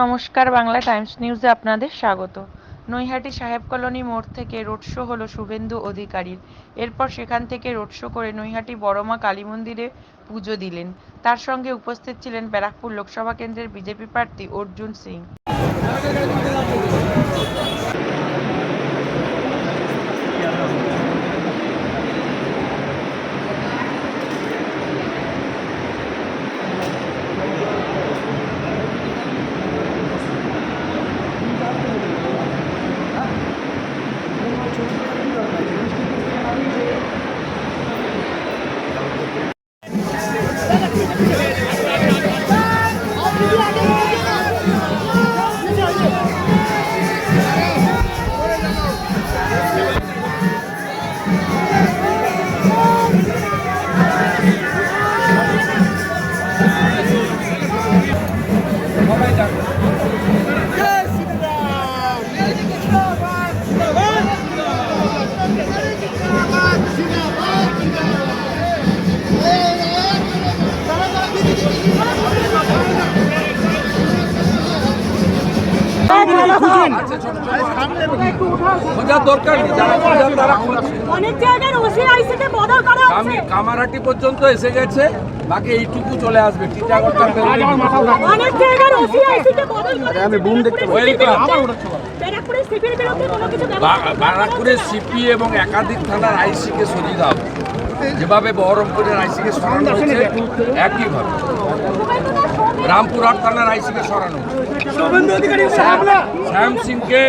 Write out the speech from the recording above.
নমস্কার, বাংলা টাইমস নিউজে আপনাদের স্বাগত। নৈহাটি সাহেব কলোনি মোড় থেকে রোড শো হলো শুভেন্দু অধিকারীর। এরপর সেখান থেকে রোড শো করে নৈহাটি বড়মা কালী মন্দিরে পুজো দিলেন। তার সঙ্গে উপস্থিত ছিলেন ব্যারাকপুর লোকসভা কেন্দ্রের বিজেপি প্রার্থী অর্জুন সিং। খোঁজার দরকার নেই যারা খোঁজার তারা অনেক জায়গায় ওসিআইসি কে বদল করা হচ্ছে। কামারহাটি পর্যন্ত এসে গেছে বাকি এইটুকু চলে আসবে টিটাগড় অনেক কে বদল করা আমি বুম দেখতে ওয়েলকাম নেওয়া বারাকপুরের সিপি এবং একাধিক থানার আইসিকে সরিয়ে দাও। যেভাবে বহরমপুরের আইসিকে সরানো হয়েছে একইভাবে। রামপুরহাট থানার আইসিকে সরানো। শ্যাম সিংকে